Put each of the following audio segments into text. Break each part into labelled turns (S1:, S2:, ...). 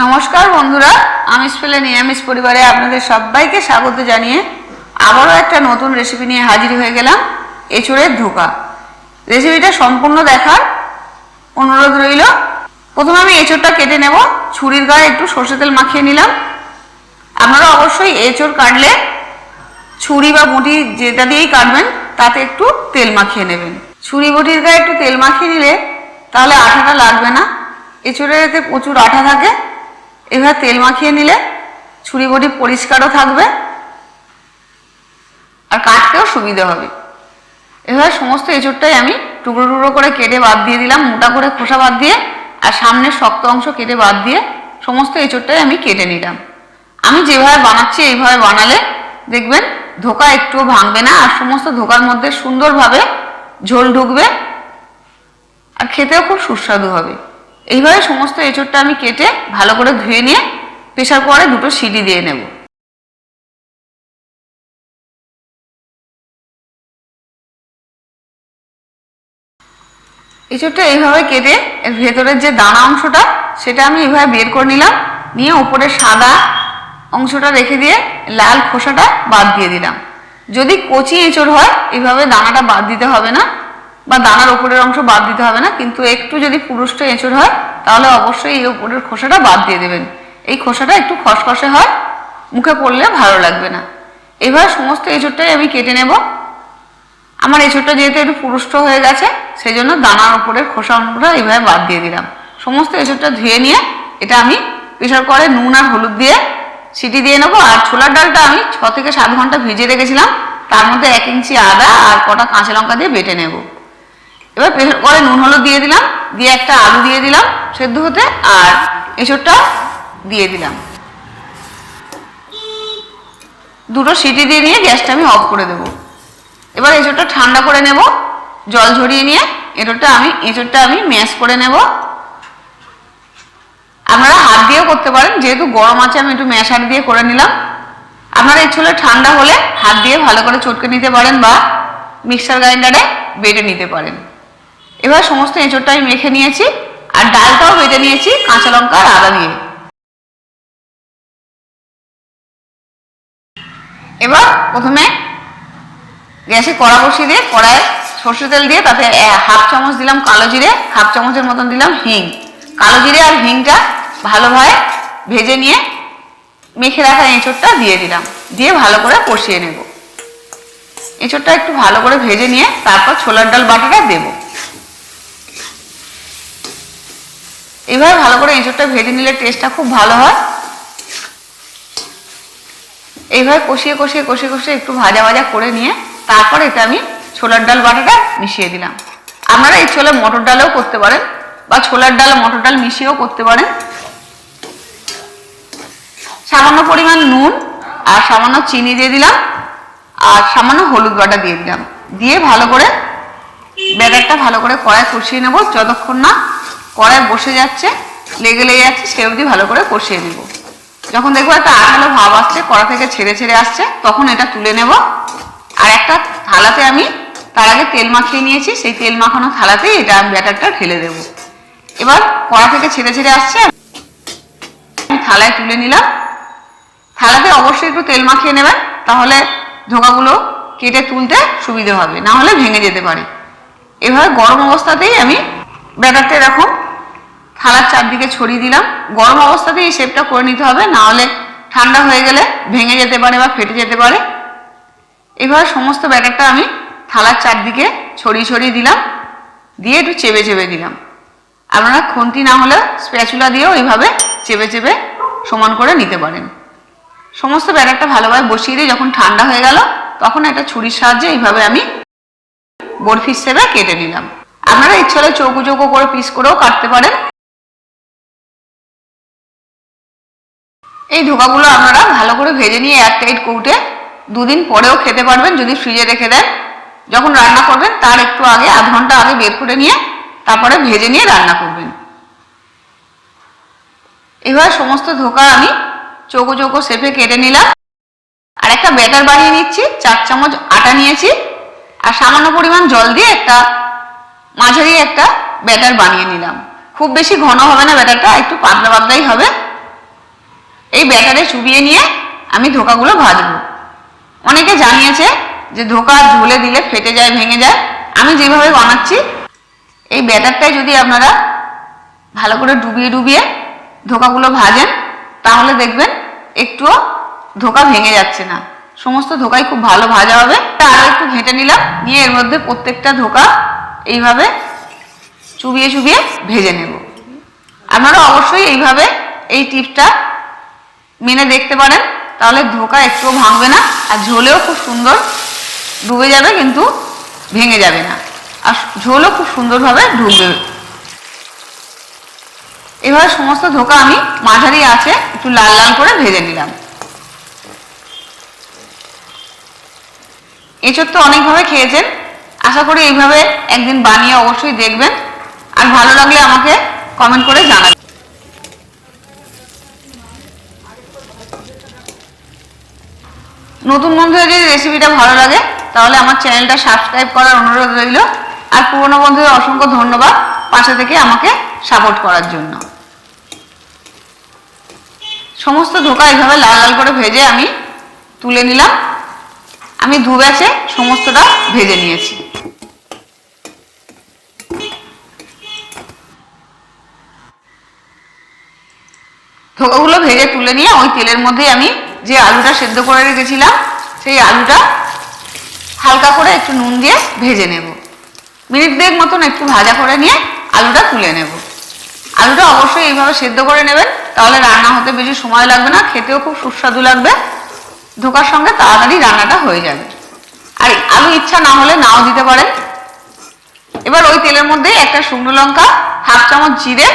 S1: নমস্কার বন্ধুরা আমিষ পেলে নিরামিষ পরিবারে আপনাদের সবাইকে স্বাগত জানিয়ে আবারও একটা নতুন রেসিপি নিয়ে হাজির হয়ে গেলাম, এঁচড়ের ধোকা। রেসিপিটা সম্পূর্ণ দেখার অনুরোধ রইল। প্রথমে আমি এঁচড়টা কেটে নেব, ছুরির গায়ে একটু সর্ষে তেল মাখিয়ে নিলাম। আপনারা অবশ্যই এঁচড় কাটলে ছুরি বা বটি যেটা দিয়েই কাটবেন, তাতে একটু তেল মাখিয়ে নেবেন। ছুরি বটির গায়ে একটু তেল মাখিয়ে নিলে তাহলে আঠাটা লাগবে না। এঁচড়ের এতে প্রচুর আঠা থাকে। এভাবে তেল মাখিয়ে নিলে ছুরি বটি পরিষ্কারও থাকবে আর কাটতেও সুবিধা হবে। এভাবে সমস্ত এঁচড়টাই আমি টুকরো টুকরো করে কেটে বাদ দিয়ে দিলাম, মোটা করে খোসা বাদ দিয়ে, আর সামনের শক্ত অংশ কেটে বাদ দিয়ে সমস্ত এঁচড়টাই আমি কেটে নিলাম। আমি যেভাবে বানাচ্ছি, এইভাবে বানালে দেখবেন ধোকা একটুও ভাঙবে না, আর সমস্ত ধোকার মধ্যে সুন্দরভাবে ঝোল ঢুকবে, আর খেতেও খুব সুস্বাদু হবে। এইভাবে সমস্ত এঁচড়টা আমি কেটে ভালো করে ধুয়ে নিয়ে প্রেশার কুকারে দুটো সিটি দিয়ে নেব। এঁচড়টা এইভাবে কেটে এর ভেতরের যে দানা অংশটা, সেটা আমি এইভাবে বের করে নিলাম, নিয়ে উপরে সাদা অংশটা রেখে দিয়ে লাল খোসাটা বাদ দিয়ে দিলাম। যদি কচি এঁচড় হয়, এইভাবে দানাটা বাদ দিতে হবে না। বা দানার উপরের অংশ বাদ দিতে হবে না, কিন্তু একটু যদি পুরুষ্ট এঁচড় হয়, তাহলে অবশ্যই এই উপরের খোসাটা বাদ দিয়ে দেবেন। এই খোসাটা একটু খসখসে হয়, মুখে পড়লে ভালো লাগবে না। এবার সমস্ত এঁচড়টাই আমি কেটে নেব। আমার এঁচড়টা যেহেতু একটু পুরুষ্ট হয়ে গেছে সেই জন্য দানার উপরের খোসা অংশটা এইভাবে বাদ দিয়ে দিলাম। সমস্ত এঁচড়টা ধুয়ে নিয়ে এটা আমি প্রেশার করে নুন আর হলুদ দিয়ে সিটি দিয়ে নেব, আর ছোলার ডালটা আমি ছ থেকে সাত ঘণ্টা ভিজিয়ে রেখেছিলাম। তার মধ্যে এক ইঞ্চি আদা আর কটা কাঁচা লঙ্কা দিয়ে বেটে নেব। এবার প্রেশার করে নুন, হলুদ দিয়ে দিলাম, দিয়ে একটা আলু দিয়ে দিলাম সেদ্ধ হতে, আর এঁচড়টা দিয়ে দিলাম। দুটো সিটি দিয়ে নিয়ে গ্যাসটা আমি অফ করে দেবো। এবার এঁচড়টা ঠান্ডা করে নেব, জল ঝরিয়ে নিয়ে এঁচড়টা আমি এঁচড়টা আমি ম্যাশ করে নেব। আপনারা হাত দিয়েও করতে পারেন, যেহেতু গরম আছে, আমি একটু ম্যাশ ম্যাশার দিয়ে করে নিলাম। আপনারা ইচ্ছুলে ঠান্ডা হলে হাত দিয়ে ভালো করে চটকে নিতে পারেন বা মিক্সার গ্রাইন্ডারে বেটে নিতে পারেন। এবার সমস্ত এঁচড়টা আমি মেখে নিয়েছি, আর ডালটাও বেটে নিয়েছি, কাঁচা লঙ্কা আর আদা দিয়ে। এবার প্রথমে গ্যাসে কড়া বসিয়ে দিয়ে, কড়ায় সর্ষে তেল দিয়ে তাতে হাফ চামচ দিলাম কালো জিরে, হাফ চামচের মতন দিলাম হিং। কালো জিরে আর হিংটা ভালোভাবে ভেজে নিয়ে মেখে রাখা এঁচড়টা দিয়ে দিলাম। দিয়ে ভালো করে কষিয়ে নেব। এঁচড়টা একটু ভালো করে ভেজে নিয়ে তারপর ছোলার ডাল বাটিটা দেব। এইভাবে ভালো করে এঁচড়টা ভেজে নিলে টেস্টটা খুব ভালো হয়। এইভাবে কষিয়ে কষিয়ে কষিয়ে কষিয়ে একটু ভাজা ভাজা করে নিয়ে তারপর এটা আমি ছোলার ডাল বাটাটা মিশিয়ে দিলাম। আপনারা এই ছোলে মটর ডালেও করতে পারেন বা ছোলার ডাল, মটর ডাল মিশিয়েও করতে পারেন। সামান্য পরিমাণ নুন আর সামান্য চিনি দিয়ে দিলাম আর সামান্য হলুদ বাটা দিয়ে দিলাম। দিয়ে ভালো করে ব্যাটারটা ভালো করে কড়ায় কষিয়ে নেব, যতক্ষণ না কড়ায় বসে যাচ্ছে লেগে লেগে যাচ্ছে সে অবধি ভালো করে কষিয়ে নেব। যখন দেখব একটা আঠালো ভাব আসছে, কড়া থেকে ছেড়ে ছেড়ে আসছে, তখন এটা তুলে নেব। আর একটা থালাতে আমি তার আগে তেল মাখিয়ে নিয়েছি, সেই তেল মাখানো থালাতে এটা আমি ব্যাটারটা ঢেলে দেব। এবার কড়া থেকে ছেড়ে ছেড়ে আসছে, আমি থালায় তুলে নিলাম। থালাতে অবশ্যই একটু তেল মাখিয়ে নেবেন, তাহলে ধোকাগুলো কেটে তুলতে সুবিধা হবে, না হলে ভেঙে যেতে পারে। এভাবে গরম অবস্থাতেই আমি ব্যাটারটা এরকম থালার চারদিকে ছড়িয়ে দিলাম। গরম অবস্থাতেই এই শেপটা করে নিতে হবে, না হলে ঠান্ডা হয়ে গেলে ভেঙে যেতে পারে বা ফেটে যেতে পারে। এভাবে সমস্ত ব্যাটারটা আমি থালার চারদিকে ছড়িয়ে ছড়িয়ে দিলাম, দিয়ে একটু চেপে চেপে দিলাম। আপনারা খুন্তি না হলে স্প্যাচুলা দিয়েও এইভাবে চেপে চেপে সমান করে নিতে পারেন। সমস্ত ব্যাটারটা ভালোভাবে বসিয়ে দিয়ে যখন ঠান্ডা হয়ে গেল, তখন একটা ছুরির সাহায্যে এইভাবে আমি বরফি হিসেবে কেটে নিলাম। আপনারা ইচ্ছে হলে চৌকো চৌকো করে পিস করেও কাটতে পারেন। এই ধোকাগুলো আপনারা ভালো করে ভেজে নিয়ে এক কৌটে দুদিন পরেও খেতে পারবেন, যদি ফ্রিজে রেখে দেন। যখন রান্না করবেন, তার একটু আগে, আধ ঘণ্টা আগে বের করে নিয়ে তারপরে ভেজে নিয়ে রান্না করবেন। এবার সমস্ত ধোকা আমি চৌকো চৌকো শেপে কেটে নিলাম। আর একটা ব্যাটার বানিয়ে নিচ্ছি, চার চামচ আটা নিয়েছি, আর সামান্য পরিমাণ জল দিয়ে একটা মাঝারি একটা ব্যাটার বানিয়ে নিলাম। খুব বেশি ঘন হবে না ব্যাটারটা একটু পাতলা পাতলাই হবে। এই ব্যাটারে চুবিয়ে নিয়ে আমি ধোকাগুলো ভাজবো। অনেকে জানিয়েছে যে ধোকা ঝোলে দিলে ফেটে যায়, ভেঙে যায়। আমি যেভাবে বানাচ্ছি, এই ব্যাটারটাই যদি আপনারা ভালো করে ডুবিয়ে ডুবিয়ে ধোকাগুলো ভাজেন, তাহলে দেখবেন একটুও ধোকা ভেঙে যাচ্ছে না। সমস্ত ধোকাই খুব ভালো ভাজা হবে। আরও একটু ঘেঁটে নিলাম, নিয়ে এর মধ্যে প্রত্যেকটা ধোকা এইভাবে চুবিয়ে চুবিয়ে ভেজে নেব। আপনারা অবশ্যই এইভাবে এই টিপটা মেনে দেখতে পারেন, তাহলে ধোকা একটুও ভাঙবে না, আর ঝোলেও খুব সুন্দর ডুবে যাবে কিন্তু ভেঙে যাবে না। আর ঝোলও খুব সুন্দরভাবে ঢুকবে এভাবে সমস্ত ধোকা আমি মাঝারি আছে একটু লাল লাল করে ভেজে নিলাম। এঁচড় তো অনেকভাবে খেয়েছেন, আশা করি এইভাবে একদিন বানিয়ে অবশ্যই দেখবেন। আর ভালো লাগলে আমাকে কমেন্ট করে জানাবেন। নতুন বন্ধুদের যদি রেসিপিটা ভালো লাগে, তাহলে আমার চ্যানেলটা সাবস্ক্রাইব করার অনুরোধ রইল। আর পুরনো বন্ধুদের অসংখ্য ধন্যবাদ পাশে থেকে আমাকে সাপোর্ট করার জন্য। সমস্ত ধোকা এইভাবে লাল লাল করে ভেজে আমি তুলে নিলাম। আমি দু ব্যাচে সমস্তটা ভেজে নিয়েছি। ধোকাগুলো ভেজে তুলে নিয়ে ওই তেলের মধ্যেই আমি যে আলুটা সেদ্ধ করে রেখেছিলাম, সেই আলুটা হালকা করে একটু নুন দিয়ে ভেজে নেব। মিনিট দেড় মতন একটু ভাজা করে নিয়ে আলুটা তুলে নেব। আলুটা অবশ্যই এইভাবে সেদ্ধ করে নেবেন, তাহলে রান্না হতে বেশি সময় লাগবে না, খেতেও খুব সুস্বাদু লাগবে। ধোকার সঙ্গে তাড়াতাড়ি রান্নাটা হয়ে যাবে। আর আলু ইচ্ছা না হলে নাও দিতে পারেন। এবার ওই তেলের মধ্যে একটা শুকনো লঙ্কা, হাফ চামচ জিরে,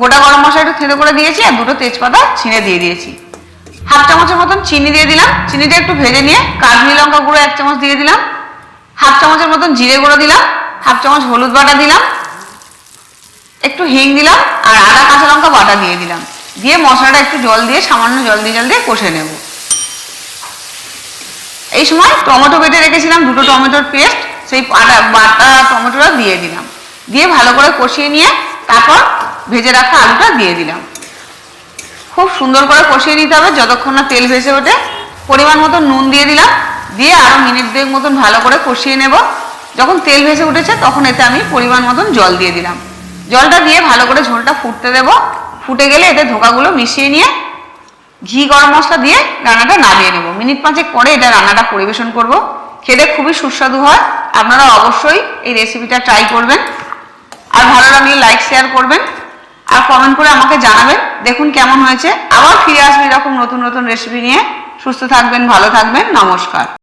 S1: গোটা গরম মশলা একটু থেঁতো করে দিয়েছি, আর দুটো তেজপাতা ছিঁড়ে দিয়ে দিয়েছি। হাফ চামচের মতন চিনি দিয়ে দিলাম। চিনিটা একটু ভেজে নিয়ে কাশ্মীরি লঙ্কা গুঁড়ো এক চামচ দিয়ে দিলাম। হাফ চামচের মতন জিরে গুঁড়ো দিলাম। হাফ চামচ হলুদ বাটা দিলাম। একটু হিং দিলাম আর আদা কাঁচা লঙ্কা বাটা দিয়ে দিলাম। দিয়ে মশলাটা একটু জল দিয়ে, সামান্য জল দিয়ে জল দিয়ে কষে নেব। এই সময় টমেটো বেটে রেখেছিলাম দুটো টমেটোর পেস্ট। সেই আটা বাটা, টমেটোটা দিয়ে দিলাম। দিয়ে ভালো করে কষিয়ে নিয়ে তারপর ভেজে রাখা আলুটা দিয়ে দিলাম। খুব সুন্দর করে কষিয়ে নিতে হবে। যতক্ষণ না তেল ভেসে ওঠে, পরিমাণ মতো নুন দিয়ে দিলাম। দিয়ে আরও মিনিট দুয়েক মতন ভালো করে কষিয়ে নেব। যখন তেল ভেসে উঠেছে, তখন এতে আমি পরিমাণ মতন জল দিয়ে দিলাম। জলটা দিয়ে ভালো করে ঝোলটা ফুটতে দেব। ফুটে গেলে এতে ধোকাগুলো মিশিয়ে নিয়ে ঘি গরম মশলা দিয়ে রান্নাটা নামিয়ে নেব। মিনিট পাঁচেক পরে এটা রান্নাটা পরিবেশন করব। খেতে খুবই সুস্বাদু হয়। আপনারা অবশ্যই এই রেসিপিটা ট্রাই করবেন। আর ভালো লাগলে লাইক শেয়ার করবেন। আর কমেন্ট করে আমাকে জানাবেন। দেখুন কেমন হয়েছে। আবার ফিরে আসবে এরকম নতুন নতুন রেসিপি নিয়ে। সুস্থ থাকবেন, ভালো থাকবেন। নমস্কার।